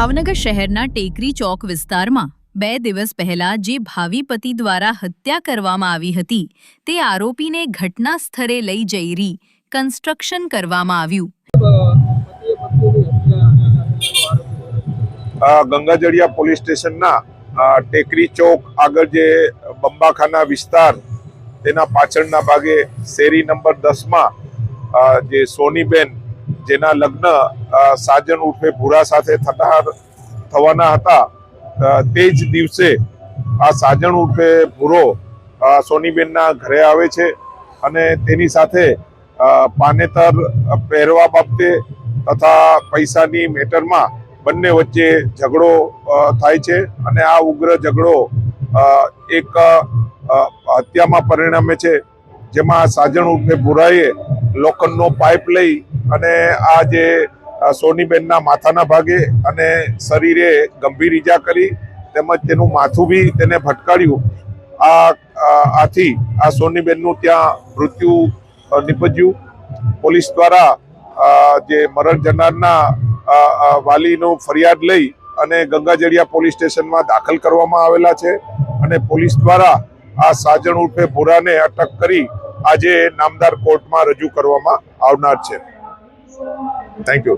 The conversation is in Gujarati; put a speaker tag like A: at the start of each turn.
A: ભાવનગર શહેરના ટેકરી ચોક વિસ્તારમાં બે દિવસ પહેલા જે ભાવિ પતિ દ્વારા હત્યા કરવામાં આવી હતી, તે આરોપીને ઘટના સ્થળે લઈ જઈ રી કન્સ્ટ્રક્શન કરવામાં આવ્યું.
B: ગંગાજળિયા પોલીસ સ્ટેશનના ટેકરી ચોક આગળ જે બંબાખાના વિસ્તાર, તેના પાછળના ભાગે શેરી નંબર દસમાં જે સોનીબેન જેના લગ્ન સાજન ઉર્ફે ભૂરા સાથે થતા થવાના હતા તે જ દિવસે આ સાજણ ઉર્ફે ભૂરો સોનીબેનના ઘરે આવે છે અને તેની સાથે પાનેતર પહેરવા બાબતે તથા પૈસાની મેટરમાં બંને વચ્ચે ઝઘડો થાય છે અને આ ઉગ્ર ઝઘડો એક હત્યામાં પરિણમે છે. જેમાં સાજણ ઉર્ફે ભુરાએ લોખંડનો પાઇપ લઈ અને આ જે સોનીબેનના માથાના ભાગે અને શરીરે ગંભીર ઈજા કરી તેમજ તેનું માથું બી તેને ભટકાડ્યું. આ આથી આ સોનીબેનનું ત્યાં મૃત્યુ નિપજ્યું. પોલીસ દ્વારા જે મરણ જનારના અ, ફરિયાદ લઈ અને ગંગાજળિયા પોલીસ સ્ટેશનમાં દાખલ કરવામાં આવેલા છે અને પોલીસ દ્વારા આ સાજણ ઉર્ફે ભૂરાને અટક કરી આજે નામદાર કોર્ટમાં રજૂ કરવામાં આવનાર છે. Thank you